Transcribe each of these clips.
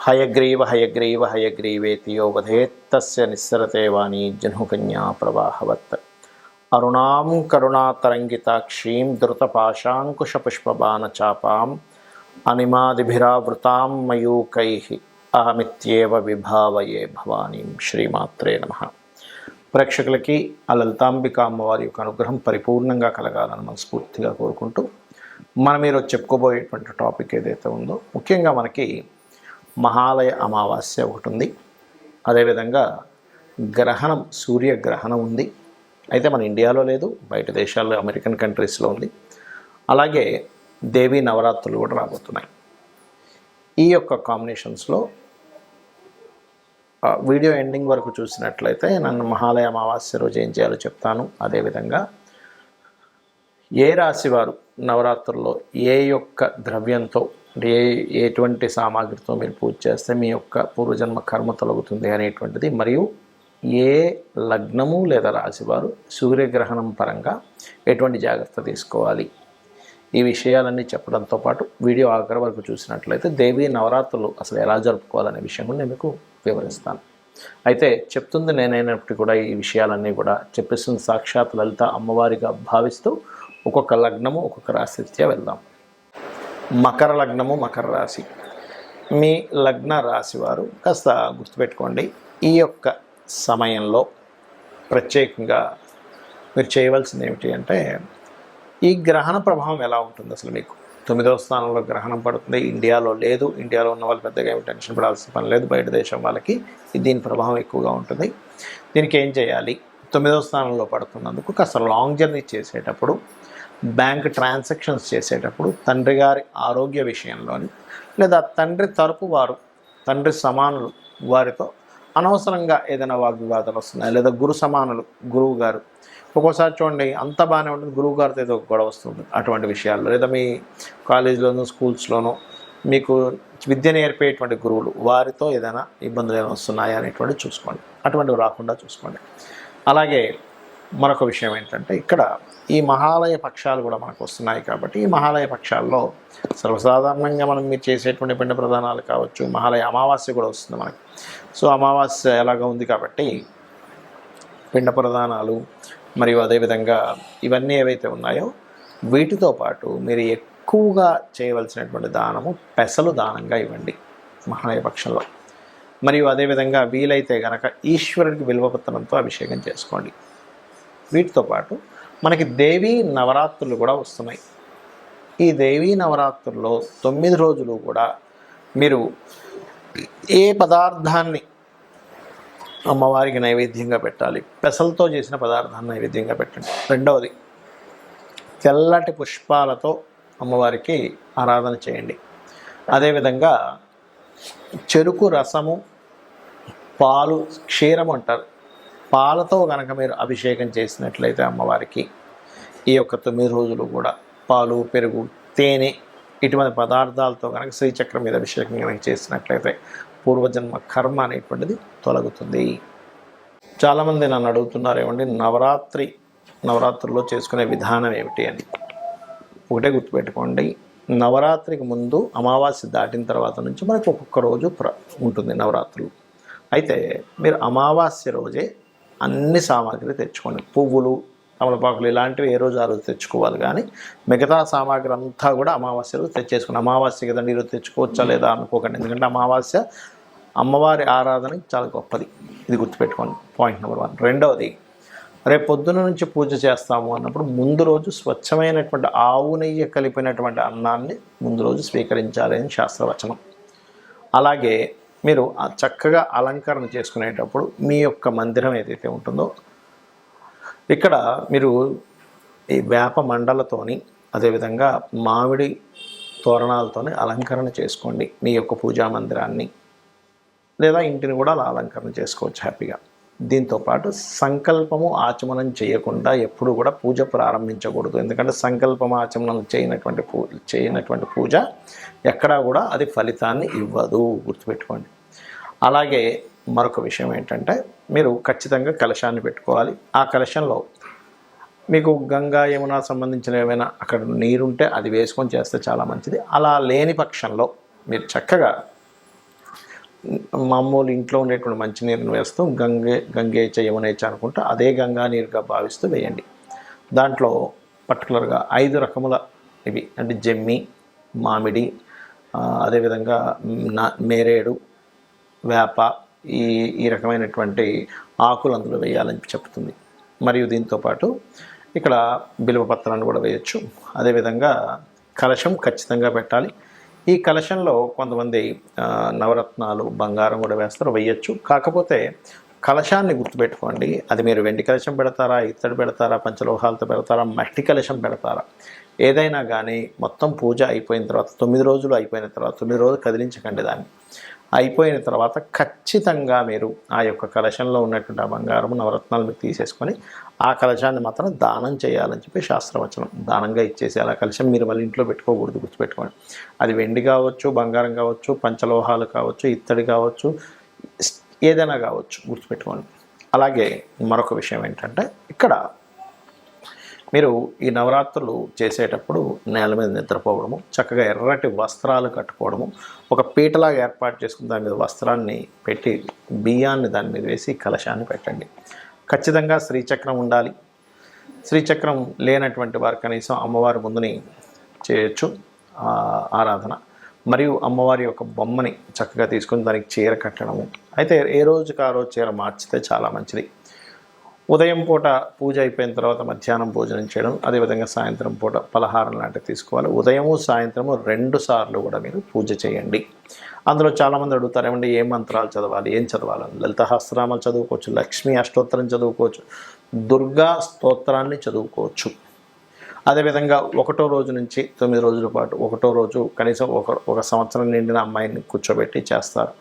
హయగ్రీవ హయగ్రీవ హయగ్రీవేతియో వధేత్తస్య నిస్సరతే వాణీ జనుకన్యా ప్రవాహవత్ అరుణాం కరుణాతరంగితాక్షీం ధృతపాశాంకుశపుష్పబాణచాపాం అనిమాదిభిరావృతాం మయూకై అహమిత్యేవ విభావయే భవానీం శ్రీమాత్రే నమ. ప్రేక్షకులకి ఆ లలితాంబిక అమ్మవారి యొక్క అనుగ్రహం పరిపూర్ణంగా కలగాలని మనస్ఫూర్తిగా కోరుకుంటూ మనం ఈరోజు చెప్పుకోబోయేటువంటి టాపిక్ ఏదైతే ఉందో ముఖ్యంగా మనకి మహాలయ అమావాస్య ఒకటి ఉంది అదేవిధంగా గ్రహణం సూర్యగ్రహణం ఉంది. అయితే మన ఇండియాలో లేదు బయట దేశాల్లో అమెరికన్ కంట్రీస్లో ఉంది. అలాగే దేవీ నవరాత్రులు కూడా రాబోతున్నాయి. ఈ యొక్క కాంబినేషన్స్లో వీడియో ఎండింగ్ వరకు చూసినట్లయితే నన్ను మహాలయ అమావాస్య రోజు ఏం చేయాలో చెప్తాను. అదేవిధంగా ఏ రాశి వారు నవరాత్రుల్లో ఏ యొక్క ద్రవ్యంతో అంటే ఏ ఎటువంటి సామాగ్రితో మీరు పూజ చేస్తే మీ యొక్క పూర్వజన్మ కర్మ తొలగుతుంది అనేటువంటిది. మరియు ఏ లగ్నము లేదా రాశివారు సూర్యగ్రహణం పరంగా ఎటువంటి జాగ్రత్త తీసుకోవాలి? ఈ విషయాలన్నీ చెప్పడంతో పాటు వీడియో ఆఖరి వరకు చూసినట్లయితే దేవీ నవరాత్రులు అసలు ఎలా జరుపుకోవాలనే విషయం కూడా నేను మీకు వివరిస్తాను. అయితే చెప్తుంది నేనైనప్పటికీ కూడా ఈ విషయాలన్నీ కూడా చెప్పిస్తుంది సాక్షాత్ లలిత అమ్మవారిగా భావిస్తూ ఒక్కొక్క లగ్నము ఒక్కొక్క రాశిత్యా వెళ్దాం. మకర లగ్నము మకర రాశి. మీ లగ్న రాశి వారు కాస్త గుర్తుపెట్టుకోండి ఈ యొక్క సమయంలో ప్రత్యేకంగా మీరు చేయవలసింది ఏమిటి అంటే ఈ గ్రహణ ప్రభావం ఎలా ఉంటుంది అసలు మీకు? తొమ్మిదవ స్థానంలో గ్రహణం పడుతుంది ఇండియాలో లేదు ఇండియాలో ఉన్న వాళ్ళు పెద్దగా ఏమి టెన్షన్ పడాల్సిన పని లేదు బయట దేశం వాళ్ళకి దీని ప్రభావం ఎక్కువగా ఉంటుంది. దీనికి ఏం చేయాలి? తొమ్మిదవ స్థానంలో పడుతున్నందుకు కాస్త లాంగ్ జర్నీ చేసేటప్పుడు బ్యాంక్ ట్రాన్సాక్షన్స్ చేసేటప్పుడు తండ్రి గారి ఆరోగ్య విషయంలోని లేదా తండ్రి తరపు వారు తండ్రి సమానులు వారితో అనవసరంగా ఏదైనా వాగ్వివాదాలు వస్తున్నాయి? లేదా గురు సమానులు గురువు గారు. ఒక్కోసారి చూడండి అంత బాగానే ఉంటుంది. గురువు గారితో ఏదో ఒక గొడవ వస్తుంది అటువంటి విషయాల్లో. లేదా మీ కాలేజీలోనూ స్కూల్స్లోనూ మీకు విద్య నేర్పేటువంటి గురువులు వారితో ఏదైనా ఇబ్బందులు ఏమైనా వస్తున్నాయా అనేటువంటి చూసుకోండి. అటువంటివి రాకుండా చూసుకోండి. అలాగే మరొక విషయం ఏంటంటే ఇక్కడ ఈ మహాలయ పక్షాలు కూడా మనకు వస్తున్నాయి కాబట్టి ఈ మహాలయ పక్షాల్లో సర్వసాధారణంగా మనం మీరు చేసేటువంటి పిండ ప్రధానాలు కావచ్చు మహాలయ అమావాస్య కూడా వస్తుంది మనకి. సో అమావాస్య ఎలాగ ఉంది కాబట్టి పిండ ప్రధానాలు మరియు అదేవిధంగా ఇవన్నీ ఏవైతే ఉన్నాయో వీటితో పాటు మీరు ఎక్కువగా చేయవలసినటువంటి దానము పెసలు దానంగా ఇవ్వండి మహాలయ పక్షంలో. మరియు అదేవిధంగా వీలైతే గనక ఈశ్వరుడికి బిల్వపత్రంతో అభిషేకం చేసుకోండి. వీటితో పాటు మనకి దేవీ నవరాత్రులు కూడా వస్తున్నాయి. ఈ దేవీ నవరాత్రుల్లో తొమ్మిది రోజులు కూడా మీరు ఏ పదార్థాన్ని అమ్మవారికి నైవేద్యంగా పెట్టాలి పెసలతో చేసిన పదార్థాన్ని నైవేద్యంగా పెట్టండి. రెండవది తెల్లటి పుష్పాలతో అమ్మవారికి ఆరాధన చేయండి. అదేవిధంగా చెరుకు రసము పాలు క్షీరం అంటారు. పాలతో కనుక మీరు అభిషేకం చేసినట్లయితే అమ్మవారికి ఈ యొక్క తొమ్మిది రోజులు కూడా పాలు పెరుగు తేనె ఇటువంటి పదార్థాలతో కనుక శ్రీచక్రం మీద అభిషేకం కనుక చేసినట్లయితే పూర్వజన్మ కర్మ అనేటువంటిది తొలగుతుంది. చాలామంది నన్ను అడుగుతున్నారు ఏమండి నవరాత్రి నవరాత్రుల్లో చేసుకునే విధానం ఏమిటి అని. ఒకటే గుర్తుపెట్టుకోండి నవరాత్రికి ముందు అమావాస్య దాటిన తర్వాత నుంచి మనకు ఒక్కొక్క రోజు ప్ర ఉంటుంది నవరాత్రులు. అయితే మీరు అమావాస్య రోజే అన్ని సామాగ్రి తెచ్చుకోండి. పువ్వులు తమలపాకులు ఇలాంటివి ఏ రోజు ఆ రోజు తెచ్చుకోవాలి కానీ మిగతా సామాగ్రి అంతా కూడా అమావాస్య రోజు తెచ్చేసుకుని అమావాస్య కదండి ఈరోజు తెచ్చుకోవచ్చా లేదా అనుకోకండి. ఎందుకంటే అమావాస్య అమ్మవారి ఆరాధన చాలా గొప్పది. ఇది గుర్తుపెట్టుకోండి. Point number one. రెండవది రేపు పొద్దున నుంచి పూజ చేస్తాము అన్నప్పుడు ముందు రోజు స్వచ్ఛమైనటువంటి ఆవు నెయ్యి కలిపినటువంటి అన్నాన్ని ముందు రోజు స్వీకరించాలి అని శాస్త్రవచనం. అలాగే మీరు చక్కగా అలంకరణ చేసుకునేటప్పుడు మీ యొక్క మందిరం ఏదైతే ఉంటుందో ఇక్కడ మీరు ఈ వేప మండలతోని అదేవిధంగా మామిడి తోరణాలతోని అలంకరణ చేసుకోండి. మీ యొక్క పూజా మందిరాన్ని లేదా ఇంటిని కూడా అలా అలంకరణ చేసుకోవచ్చు హ్యాపీగా. దీంతో పాటు సంకల్పము ఆచమనం చేయకుండా ఎప్పుడు కూడా పూజ ప్రారంభించకూడదు. ఎందుకంటే సంకల్పం ఆచమనం చేయనటువంటి పూ చేయనటువంటి పూజ ఎక్కడా కూడా అది ఫలితాన్ని ఇవ్వదు. గుర్తుపెట్టుకోండి. అలాగే మరొక విషయం ఏంటంటే మీరు ఖచ్చితంగా కలశాన్ని పెట్టుకోవాలి. ఆ కలశంలో మీకు గంగా యమున సంబంధించిన ఏమైనా అక్కడ నీరుంటే అది వేసుకొని చేస్తే చాలా మంచిది. అలా లేని పక్షంలో మీరు చక్కగా మామూలు ఇంట్లో ఉండేటువంటి మంచినీరుని వేస్తూ గంగే గంగేచ యమునేచ అనుకుంటూ అదే గంగా నీరుగా భావిస్తూ వేయండి. దాంట్లో పర్టికులర్గా ఐదు రకముల ఇవి అంటే జమ్మి మామిడి అదేవిధంగా నా మేరేడు వేప ఈ ఈ రకమైనటువంటి ఆకులు అందులో వేయాలని చెప్తుంది. మరియు దీంతో పాటు ఇక్కడ బిలువ పత్రాన్ని కూడా వేయచ్చు. అదేవిధంగా కలశం ఖచ్చితంగా పెట్టాలి. ఈ కలశంలో కొంతమంది నవరత్నాలు బంగారం కూడా వేస్తారు వేయచ్చు కాకపోతే కలశాన్ని గుర్తుపెట్టుకోండి. అది మీరు వెండి కలశం పెడతారా ఇత్తడి పెడతారా పంచలోహాలతో పెడతారా మట్టి కలశం పెడతారా? ఏదైనా కానీ మొత్తం పూజ అయిపోయిన తర్వాత తొమ్మిది రోజులు అయిపోయిన తర్వాత తొమ్మిది రోజులు కదిలించకండి దాన్ని. అయిపోయిన తర్వాత ఖచ్చితంగా మీరు ఆ యొక్క కలశంలో ఉన్నటువంటి ఆ బంగారం నవరత్నాలు మీరు తీసేసుకొని ఆ కలశాన్ని మాత్రం దానం చేయాలని చెప్పి శాస్త్రవచనం. దానంగా ఇచ్చేసి అలా కలశం మీరు మళ్ళీ ఇంట్లో పెట్టుకోకూడదు గుర్తుపెట్టుకోండి. అది వెండి కావచ్చు బంగారం కావచ్చు పంచలోహాలు కావచ్చు ఇత్తడి కావచ్చు ఏదైనా కావచ్చు గుర్తుపెట్టుకోండి. అలాగే మరొక విషయం ఏంటంటే ఇక్కడ మీరు ఈ నవరాత్రులు చేసేటప్పుడు నేల మీద నిద్రపోవడము చక్కగా ఎర్రటి వస్త్రాలు కట్టుకోవడము ఒక పీటలాగా ఏర్పాటు చేసుకుని దాని మీద వస్త్రాన్ని పెట్టి బియ్యాన్ని దాని మీద వేసి కలశాన్ని పెట్టండి. ఖచ్చితంగా శ్రీచక్రం ఉండాలి. శ్రీచక్రం లేనటువంటి వారు కనీసం అమ్మవారి ముందుని చేయొచ్చు ఆరాధన. మరియు అమ్మవారి యొక్క బొమ్మని చక్కగా తీసుకొని దానికి చీర కట్టడము. అయితే ఏ రోజుకి ఆ రోజు చీర మార్చితే చాలా మంచిది. ఉదయం పూట పూజ అయిపోయిన తర్వాత మధ్యాహ్నం భోజనం చేయడం అదేవిధంగా సాయంత్రం పూట పలహారం లాంటివి తీసుకోవాలి. ఉదయము సాయంత్రము రెండు సార్లు కూడా మీరు పూజ చేయండి. అందులో చాలామంది అడుగుతారు ఏమంటే ఏ మంత్రాలు చదవాలి ఏం చదవాలి? లలిత చదువుకోవచ్చు లక్ష్మీ అష్టోత్తరం చదువుకోవచ్చు దుర్గా స్తోత్రాన్ని చదువుకోవచ్చు. అదేవిధంగా ఒకటో రోజు నుంచి తొమ్మిది రోజుల పాటు ఒకటో రోజు కనీసం ఒక ఒక సంవత్సరం నిండిన అమ్మాయిని కూర్చోబెట్టి చేస్తారు.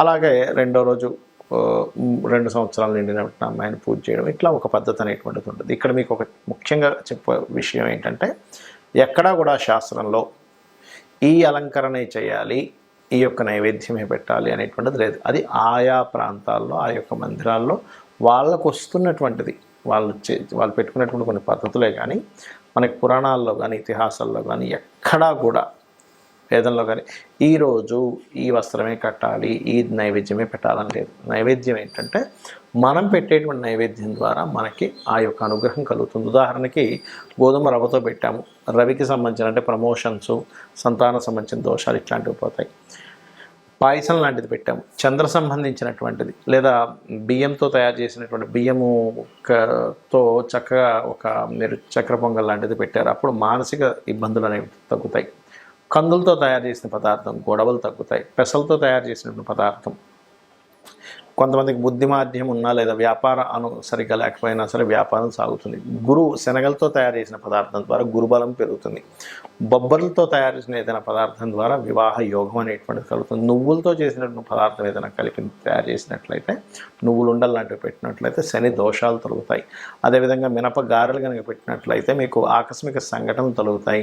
అలాగే రెండో రోజు రెండు సంవత్సరాలు నిండిన అమ్మాయిని పూజ చేయడం ఇట్లా ఒక పద్ధతి అనేటువంటిది ఉంటుంది. ఇక్కడ మీకు ఒక ముఖ్యంగా చెప్పే విషయం ఏంటంటే ఎక్కడా కూడా శాస్త్రంలో ఈ అలంకరణే చేయాలి ఈ యొక్క నైవేద్యమే పెట్టాలి అనేటువంటిది లేదు. అది ఆయా ప్రాంతాల్లో ఆ యొక్క మందిరాల్లో వాళ్ళకు వస్తున్నటువంటిది. వాళ్ళు చే వాళ్ళు పెట్టుకున్నటువంటి కొన్ని పద్ధతులే కానీ మనకి పురాణాల్లో కానీ ఇతిహాసాల్లో కానీ ఎక్కడా కూడా వేదంలో కానీ ఈరోజు ఈ వస్త్రమే కట్టాలి ఈ నైవేద్యమే పెట్టాలని లేదు. నైవేద్యం ఏంటంటే మనం పెట్టేటువంటి నైవేద్యం ద్వారా మనకి ఆ యొక్క అనుగ్రహం కలుగుతుంది. ఉదాహరణకి గోధుమ రవ్వతో పెట్టాము. రవికి సంబంధించిన అంటే ప్రమోషన్స్ సంతాన సంబంధించిన దోషాలు ఇట్లాంటివి పోతాయి. పాయసం లాంటిది పెట్టాము. చంద్ర సంబంధించినటువంటిది లేదా బియ్యంతో తయారు చేసినటువంటి బియ్యము తో చక్కగా ఒక మీరు చక్ర పొంగల్ లాంటిది పెట్టారు. అప్పుడు మానసిక ఇబ్బందులు అనేవి తగ్గుతాయి. కందులతో తయారు చేసిన పదార్థం గొడవలు తగ్గుతాయి పెసలతో తయారు చేసినటువంటి పదార్థం. కొంతమందికి బుద్ధి మాధ్యం ఉన్నా లేదా వ్యాపార అను సరిగ్గా లేకపోయినా సరే వ్యాపారం సాగుతుంది. గురువు శనగలతో తయారు చేసిన పదార్థం ద్వారా గురుబలం పెరుగుతుంది. బొబ్బర్లతో తయారు చేసిన ఏదైనా పదార్థం ద్వారా వివాహ యోగం అనేటువంటిది కలుగుతుంది. నువ్వులతో చేసినటువంటి పదార్థం ఏదైనా కలిపి తయారు చేసినట్లయితే నువ్వులు ఉండలు లాంటివి పెట్టినట్లయితే శని దోషాలు తొలుగుతాయి. అదేవిధంగా మినప గారెలు కనుక పెట్టినట్లయితే మీకు ఆకస్మిక సంఘటనలు తొలుగుతాయి.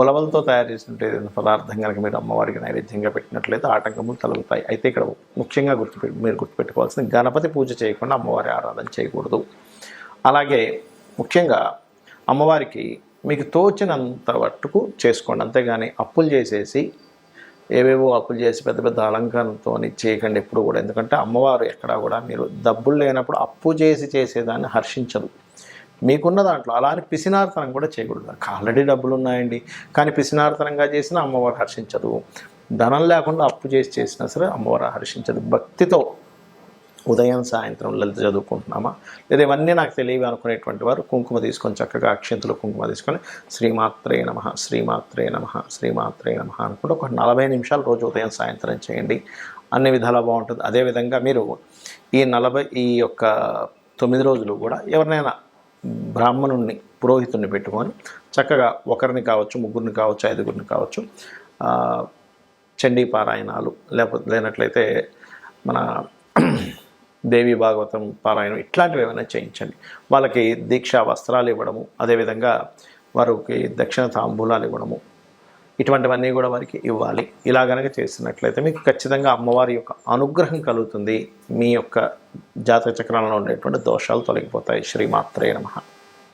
ఉలవలతో తయారు చేసినట్టు ఏదైనా పదార్థం కనుక మీరు అమ్మవారికి నైవేద్యంగా పెట్టినట్లయితే ఆటంకములు తొలుగుతాయి. అయితే ఇక్కడ ముఖ్యంగా గుర్తుపె మీరు గుర్తుపెట్టుకోవాల్సింది గణపతి పూజ చేయకుండా అమ్మవారి ఆరాధన చేయకూడదు. అలాగే ముఖ్యంగా అమ్మవారికి మీకు తోచినంత మట్టుకు చేసుకోండి. అంతేగాని అప్పులు చేసేసి ఏవేవో అప్పులు చేసి పెద్ద పెద్ద అలంకారంతో చేయకండి ఎప్పుడు కూడా. ఎందుకంటే అమ్మవారు ఎక్కడా కూడా మీరు డబ్బులు లేనప్పుడు అప్పు చేసి చేసేదాన్ని హర్షించదు మీకున్న దాంట్లో అలా అని పిసినార్తనం కూడా చేయకూడదు. ఆల్రెడీ డబ్బులు ఉన్నాయండి. కానీ పిసినార్తనంగా చేసినా అమ్మవారు హర్షించదు. ధనం లేకుండా అప్పు చేసి చేసినా సరే అమ్మవారు హర్షించదు. భక్తితో ఉదయం సాయంత్రం లలిత చదువుకుంటున్నామా? లేదా ఇవన్నీ నాకు తెలియవి అనుకునేటువంటి వారు కుంకుమ తీసుకొని చక్కగా అక్షంతులు కుంకుమ తీసుకొని శ్రీమాత్రే నమ శ్రీమాత్రే నమ శ్రీమాత్రే నమ అనుకుంటూ ఒక నలభై నిమిషాలు రోజు ఉదయం సాయంత్రం చేయండి. అన్ని విధాలా బాగుంటుంది. అదేవిధంగా మీరు ఈ నలభై ఈ యొక్క తొమ్మిది రోజులు కూడా ఎవరినైనా బ్రాహ్మణుణ్ణి పురోహితుణ్ణి పెట్టుకొని చక్కగా ఒకరిని కావచ్చు ముగ్గురిని కావచ్చు ఐదుగురిని కావచ్చు చండీ పారాయణాలు లేకపోతే లేనట్లయితే మన దేవి భాగవతం పారాయణం ఇట్లాంటివి ఏమైనా చేయించండి. వాళ్ళకి దీక్షా వస్త్రాలు ఇవ్వడము అదేవిధంగా వారికి దక్షిణ తాంబూలాలు ఇవ్వడము ఇటువంటివన్నీ కూడా వారికి ఇవ్వాలి. ఇలా గనక చేసినట్లయితే మీకు ఖచ్చితంగా అమ్మవారి యొక్క అనుగ్రహం కలుగుతుంది. మీ యొక్క జాతక చక్రంలో ఉండేటువంటి దోషాలు తొలగిపోతాయి. శ్రీమాత్రే నమః.